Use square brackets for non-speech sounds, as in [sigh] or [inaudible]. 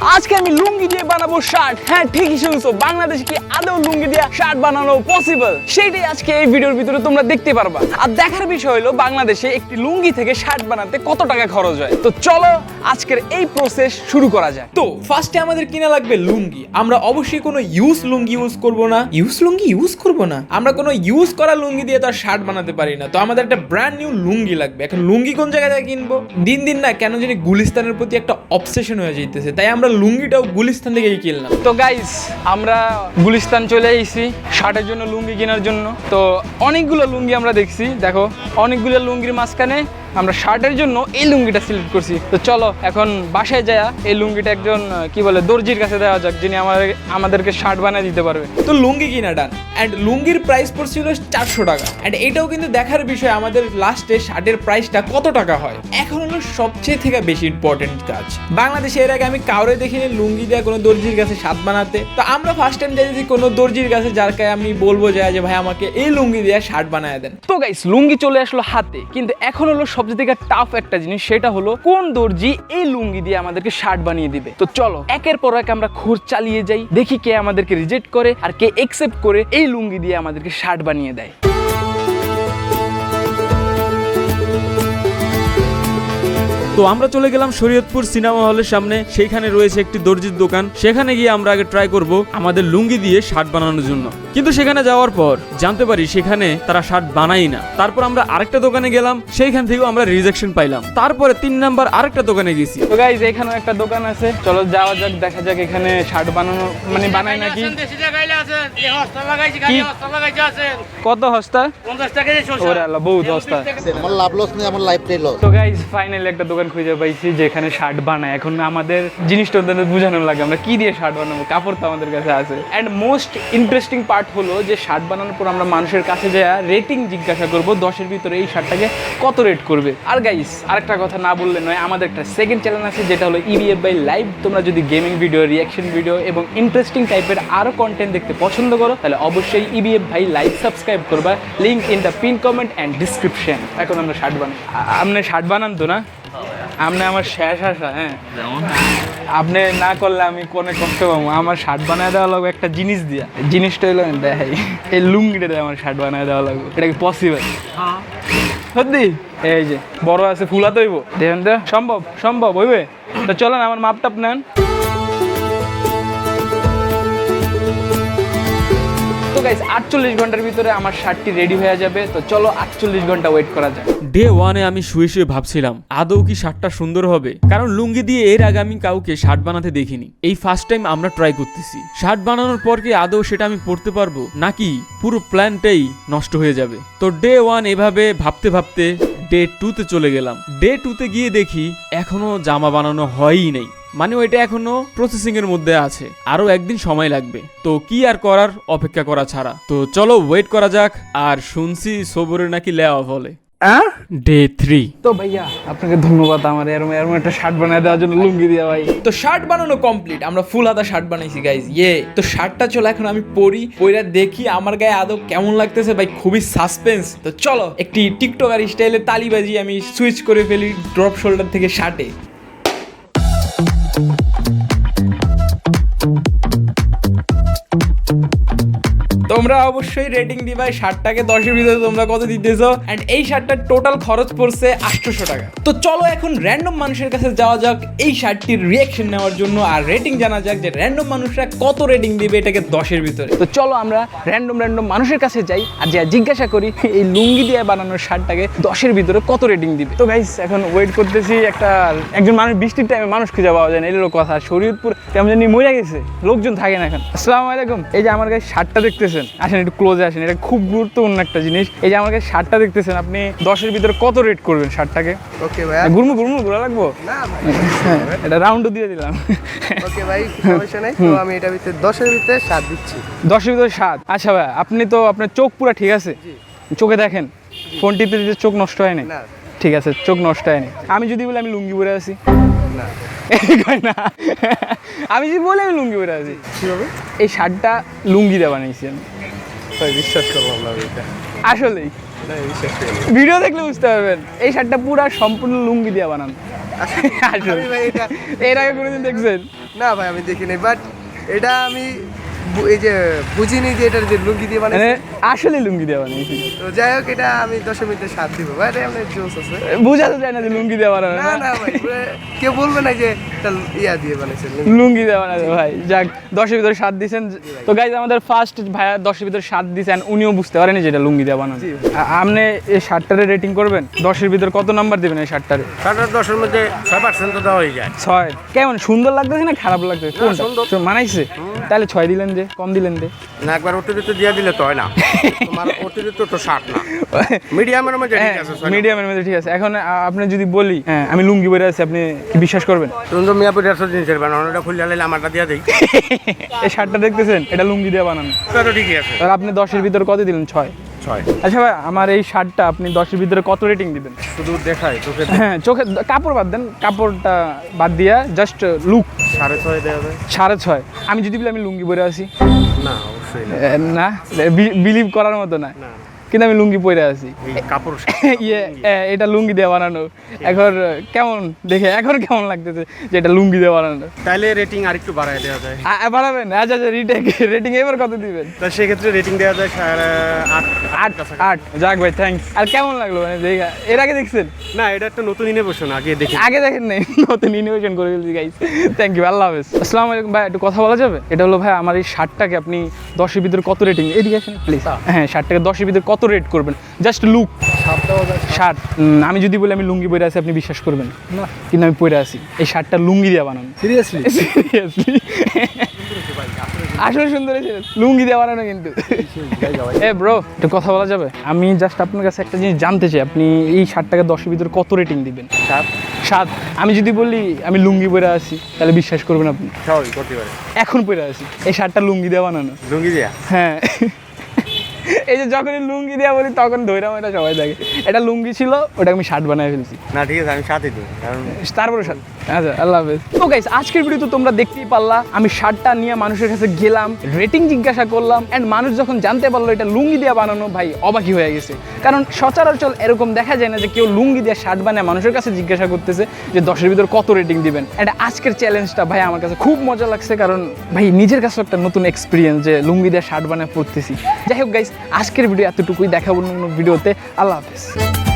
আজকে আমি লুঙ্গি দিয়ে বানাবো শার্ট হ্যাঁ ঠিকই শুনছো। বাংলাদেশে কি আদৌ লুঙ্গি দিয়ে শার্ট বানানো পসিবল সেইটাই আজকে এই ভিডিওর ভিতরে তোমরা দেখতে পারবা। আর দেখার বিষয় হলো বাংলাদেশে একটি লুঙ্গি থেকে শার্ট বানাতে কত টাকা খরচ হয়? তো চলো আজকের এই প্রসেস শুরু করা যায় তো ফার্স্টে আমাদের কিনা লাগবে লুঙ্গি। আমরা অবশ্যই কোনো ইউজ লুঙ্গি ইউজ করব না। ইউজ লুঙ্গি ইউজ করব না? আমরা কোনো ইউজ করা লুঙ্গি দিয়ে তো আর শার্ট বানাতে পারি না। তো আমাদের একটা ব্র্যান্ড নিউ লুঙ্গি লাগবে। এখন লুঙ্গি কোন জায়গা থেকে কিনবো? দিন দিন না কেন জানি গুলিস্তানের প্রতি একটা অবসেশন হয়ে যাইতেছে। তাই আমরা লুঙ্গিটাও গুলিস্তান থেকে কিনলাম। তো গাইস আমরা গুলিস্তান চলে এসেছি শার্টের জন্য লুঙ্গি কেনার জন্য। তো অনেকগুলো লুঙ্গি আমরা দেখছি, দেখো, অনেকগুলো লুঙ্গির মাঝখানে আমরা শার্টের জন্য এই লুঙ্গিটা সিলেক্ট করছি। তো চলো এখন বাসায় যায় এই লুঙ্গিটা একজন কি বলে দর্জির কাছে দেওয়া যাক যিনি আমাদের আমাদেরকে শার্ট বানিয়ে দিতে পারবে। তো লুঙ্গি কিনা ডান। অ্যান্ড লুঙ্গির প্রাইস পড়ছিল চারশো টাকা। অ্যান্ড এটাও কিন্তু দেখার বিষয় আমাদের লাস্টে শার্টের প্রাইসটা কত টাকা হয়? এখন হলো সবচেয়ে থেকে বেশি ইম্পর্টেন্ট কাজ। বাংলাদেশে এর আগে আমি কাউরে দেখিনি লুঙ্গি দেওয়া কোনো দর্জির কাছে স্বাদ বানাতে। তো আমরা ফার্স্ট টাইম যাইছি কোনো দর্জির কাছে যার কাছে আমি বলব যায় যে ভাই আমাকে এই লুঙ্গি দিয়ে শার্ট বানায় দেন। তো গাইস লুঙ্গি চলে আসলো হাতে কিন্তু এখন হলো সবচেয়ে থেকে টাফ একটা জিনিস, সেটা হলো কোন দর্জি এই লুঙ্গি দিয়ে আমাদেরকে শার্ট বানিয়ে দিবে। তো চলো, একের পর এক আমরা খোঁজ চালিয়ে যাই, দেখি কে আমাদেরকে রিজেক্ট করে আর কে একসেপ্ট করে এই লুঙ্গি দিয়ে আমাদেরকে শার্ট বানিয়ে দেয়। তো আমরা চলে গেলাম শরীয়তপুর সিনেমা হলের সামনে। সেইখানে রয়েছে একটি দর্জির দোকান। সেখানে গিয়ে আমরা আগে ট্রাই করব আমাদের লুঙ্গি দিয়ে শার্ট বানানোর জন্য। কিন্তু সেখানে যাওয়ার পর জানতে পারি সেখানে তারা শার্ট বানাই না। তারপর আমরা আরেকটা দোকানে গেলাম সেইখান থেকেও আমরা রিজেকশন পাইলাম। তারপরে তিন নাম্বার আরেকটা দোকানে গেছি। তো গাইজ এখানেও একটা দোকান আছে। চলো যাওয়া যাক দেখা যাক এখানে শার্ট বানানো মানে বানায় নাকি। কত হস্তা? পঞ্চাশ টাকা বহুত হস্তা। আমার লাভ লস নেই আমার লাইফটাই লস তো গাইজ ফাইনালি একটা দোকান খুঁজে পাইছি যেখানে শার্ট বানায়। এখন আমাদের জিনিসটা ওদের বোঝানো লাগে, আমরা কি দিয়ে শার্ট বানাবো? কাপড় তো আমাদের কাছে আছে। অ্যান্ড মোস্ট ইন্টারেস্টিং পার্ট হলো যে শার্ট বানানোর পর আমরা মানুষের কাছে যা রেটিং জিজ্ঞাসা করব, দশের ভিতরে এই শার্টটাকে কত রেট করবে। আর গাইস আরেকটা কথা না বললে নয়, আমাদের একটা সেকেন্ড চ্যানেল আছে, যেটা হলো ইবিএফ বাই লাইভ তোমরা যদি গেমিং ভিডিও রিয়াকশন ভিডিও এবং ইন্টারেস্টিং টাইপের আরও কন্টেন্ট দেখতে পছন্দ করো, তাহলে অবশ্যই ইবিএফ ভাই লাইভ সাবস্ক্রাইব করবা। Link in the pin comment and description এখন আমরা শার্ট বানাই। আপনি শার্ট বানান তো না? আপনি আমার শেষ আসা হ্যাঁ। আপনি না করলে আমি কোনে কষ্ট পাবো আমার শার্ট বানায় দেওয়া লাগবে একটা জিনিস দিয়া। জিনিসটা হলো দেখাই। এই লুঙ্গিটা দিয়ে আমার শার্ট বানায় দেওয়া লাগবে। এটা কি পসিবল সত্যি? এই যে বড় আছে ফুলাতে হইব। দেখেন তো সম্ভব সম্ভব হইবে? তো চলেন আমার মাপটাপ নেন। তো গাইস আটচল্লিশ ঘণ্টার ভিতরে আমার শার্টটি রেডি হয়ে যাবে। তো চলো আটচল্লিশ ঘণ্টা ওয়েট করা যায় ডে ওয়ানে আমি শুয়ে শুয়ে ভাবছিলাম, আদৌ কি শার্টটা সুন্দর হবে? কারণ লুঙ্গি দিয়ে এর আগে আমি কাউকে শার্ট বানাতে দেখিনি। এই ফার্স্ট টাইম আমরা ট্রাই করতেছি। শার্ট বানানোর পর কি আদৌ সেটা আমি পরতে পারব? নাকি পুরো প্ল্যানটাই নষ্ট হয়ে যাবে? তো ডে ওয়ান এভাবে ভাবতে ভাবতে ডে টুতে চলে গেলাম। ডে টুতে গিয়ে দেখি, এখনও জামা বানানো হয়ই নেই। মানে ওইটা এখনও প্রসেসিং এর মধ্যে আছে। আরও একদিন সময় লাগবে। তো কি আর করার অপেক্ষা করা ছাড়া। তো চলো ওয়েট করা যাক আর শুনছি সবরে নাকি লেওয়া বলে ডে থ্রি তো ভাইয়া আপনাকে ধন্যবাদ আমার এরম এরম একটা শার্ট বানিয়ে দেওয়ার জন্য লুঙ্গি দিয়া ভাই। তো শার্ট বানানো কমপ্লিট আমরা ফুল হাতা শার্ট বানাইছি গাইজ ইয়ে তো শার্টটা চলো এখন আমি পরি পইরা দেখি আমার গায়ে আদৌ কেমন লাগতেছে। ভাই খুবই সাসপেন্স তো চলো একটি টিকটকার স্টাইলে তালিবাজি আমি সুইচ করে ফেলি ড্রপ শোল্ডার থেকে শার্টে Thank you. তোমরা অবশ্যই রেটিং দিবা। এই শার্টটাকে দশের ভিতরে তোমরা কত দিতেছো? অ্যান্ড এই শার্টটার টোটাল খরচ পড়ছে আটশোশো টাকা। তো চলো এখন র্যান্ডম মানুষের কাছে যাওয়া যাক এই শার্টটির রিয়াকশন নেওয়ার জন্য। আর রেটিং জানা যাক যে র্যান্ডম মানুষরা কত রেটিং দিবে এটাকে দশের ভিতরে। তো চলো আমরা র্যান্ডম র্যান্ডম মানুষের কাছে যাই আর যা জিজ্ঞাসা করি, এই লুঙ্গি দিয়ে বানানোর শার্টটাকে দশের ভিতরে কত রেটিং দিবে? তো গাইস এখন ওয়েট করতেছি একটা একজন মানুষ বৃষ্টির টাইমে মানুষ খুঁজে পাওয়া যায় না এলো কথা। শরীয়তপুর কেমন জানি মরে গেছে, লোকজন থাকে না এখন। আসসালামু আলাইকুম। এই যে আমার কাছে শার্টটা দেখতেছেন। আসেন একটু ক্লোজে আসেন। এটা খুব গুরুত্বপূর্ণ একটা জিনিস। এই যে আমার কাছে শার্টটা দেখতেছেন আপনি দশের ভিতরে কত রেট করবেন শার্টটাকে? ওকে ভাই গুরমু গুরমু ঘোরা লাগবো? না [laughs] এটা রাউন্ডও দিয়ে দিলাম। ওকে ভাই সমস্যা নেই। তো আমি এটা ভিতরে দশের ভিতরে সাত দিচ্ছি। দশের ভিতরে সাত আচ্ছা ভাই আপনি তো আপনার চোখ পুরো ঠিক আছে? চোখে দেখেন? ফোন টিপতে দিতে চোখ নষ্ট হয়নি না। ঠিক আছে চোখ নষ্ট হয়নি আমি যদি বলি আমি লুঙ্গি পরে আছি। আমি যদি বলে আমি লুঙ্গি পরে আছি। কীভাবে? এই শার্টটা লুঙ্গি দিয়ে বানিয়েছি আমি। বিশ্বাস করব আপনার এটা। আসলেই। ভিডিও দেখলে বুঝতে পারবেন এই শার্টটা পুরো সম্পূর্ণ লুঙ্গি দিয়ে বানান। আসলে এর আগে কোনোদিন দেখছেন? না ভাই আমি দেখিনি বাট এটা আমি এই যে বুঝিনি যে এটার যে লুঙ্গি দিয়ে মানে আসলে লুঙ্গি বানিয়েছি তো যাই হোক এটা আমি দশমীতে সাত দিব। ভাই এটা জোস আছে। বোঝা তো যায় না যে লুঙ্গি দেওয়া বানানো। না না ভাই কেউ বলবে না যে এটা ইয়া দিয়ে বানাইছে লুঙ্গি। দেওয়া ভাই। যাক দশের ভিতরে সাত দিয়েছেন তো গাইজ আমাদের ফার্স্ট ভাইয়া দশের ভিতরে সাত দিয়েছেন উনিও বুঝতে পারেনি যেটা লুঙ্গি দেওয়া বানানো। আপনি এই শার্টটারে রেটিং করবেন? দশের ভিতরে কত নাম্বার দেবেন এই শার্টটারে সাড়ে দশের মধ্যে ছয় পার্সেন্ট তো দেওয়া হয়ে যায়। ছয়। কেমন সুন্দর লাগতেছে না খারাপ লাগতেছে? কোনটা? মানাইছে? তাহলে ছয় দিলেন যে কম দিলেন যে। না একবার অতিরিক্ত দিয়ে দিলে তো হয় না। তোমার অতিরিক্ত তো ষাট না। মিডিয়ামের মধ্যে ঠিক আছে মিডিয়ামের মধ্যে ঠিক আছে। এখন আপনি যদি বলি হ্যাঁ আমি লুঙ্গি পরে আছি আপনি কি বিশ্বাস করবেন? তুমি তো মিয়াপুর জিনিসের বানানো ওটা খুলে আলাইলে আমারটা দিয়ে দিই। [laughs] এই শার্টটা দেখতেছেন এটা লুঙ্গি দিয়ে বানানো। তো ঠিকই আছে। আর আপনি দশের ভিতর কত দিলেন? ছয়। ছয়। আচ্ছা ভাই আমার এই শার্টটা আপনি দশের ভিতরে কত রেটিং দিবেন? শুধু দেখায় চোখে হ্যাঁ চোখে কাপড় বাদ দেন কাপড়টা বাদ দিয়া জাস্ট লুক সাড়ে ছয় দেওয়া যায়। সাড়ে ছয়। আমি যদি বলি আমি লুঙ্গি পরে আসি না অবশ্যই না। না? বিলিভ করার মতো না না। কিন্তু আমি লুঙ্গি পরে আছি। কাপড় [laughs] ইয়ে এটা লুঙ্গি দিয়ে বানানো। এখন কেমন? দেখে এখন কেমন লাগতেছে যে এটা লুঙ্গি দিয়ে বানানো? তাইলে রেটিং আরেকটু বাড়ায় দেওয়া যায়। বাড়াবেন? আচ্ছা আচ্ছা রিটেক রেটিং এবার কত দিবেন? তা সেক্ষেত্রে রেটিং দেওয়া যায় সাড়ে আট আট আট। যাক ভাই থ্যাংকস আর কেমন লাগল? মানে দেখা এর আগে দেখছেন? না এটা একটা নতুন ইনোভেশন আগে দেখি। আগে দেখেন নাই। নতুন ইনোভেশন করে ফেলছি গাইস থ্যাংক ইউ আল্লাহ হাফেজ। আসসালামু আলাইকুম ভাই একটু কথা বলা যাবে? এটা হলো ভাই আমার এই শার্টটাকে আপনি দশের ভিতরে কত রেটিং এদিকে আসেন প্লিজ হ্যাঁ শার্টটাকে দশের ভিতরে কত রেট করবেন? জাস্ট লুক শার্ট আমি যদি বলি আমি লুঙ্গি পরে আছি আপনি বিশ্বাস করবেন? না। কিন্তু আমি পরে আছি। এই শার্টটা লুঙ্গি দিয়ে বানানো। সিরিয়াসলি সিরিয়াসলি আসলে সুন্দর হয়েছে। লুঙ্গি দিয়ে বানানো কিন্তু। এ ব্রো একটু কথা বলা যাবে? আমি জাস্ট আপনার কাছে একটা জিনিস জানতে চাই। আপনি এই শার্টটাকে দশের ভিতরে কত রেটিং দিবেন? সাত। সাত। আমি যদি বলি আমি লুঙ্গি পরে আছি তাহলে বিশ্বাস করবেন আপনি? এখন পরে আছি। এই শার্টটা লুঙ্গি দিয়ে বানানো। লুঙ্গি দিয়া? হ্যাঁ। এই যে যখনই লুঙ্গি দিয়ে বলি তখন ধৈরাম এটা সবাই থাকে এটা লুঙ্গি ছিল ওটা আমি শার্ট বানায় ফেলছি। না ঠিক আছে আমি সাথে দিই কারণ তারপরে শার্ট আচ্ছা আল্লাহ হাফেজ। তো গাইস আজকের ভিডিও তো তোমরা দেখতেই পারলা। আমি শার্টটা নিয়ে মানুষের কাছে গেলাম রেটিং জিজ্ঞাসা করলাম এন্ড মানুষ যখন জানতে পারল এটা লুঙ্গি দিয়ে বানানো, ভাই অবাকি হয়ে গেছে। কারণ সচরাচর এরকম দেখা যায় না যে কেউ লুঙ্গি দিয়ে শার্ট বানায় মানুষের কাছে জিজ্ঞাসা করতেছে যে দশের ভিতর কত রেটিং দিবেন। এটা আজকের চ্যালেঞ্জটা ভাই, আমার কাছে খুব মজা লাগছে কারণ, ভাই, নিজের কাছে একটা নতুন এক্সপিরিয়েন্স যে লুঙ্গি দিয়ে শার্ট বানায় পড়তেছি। যাই হোক গাইস আজকের ভিডিও এতটুকুই। দেখাবো অন্য ভিডিওতে আল্লাহ হাফেজ।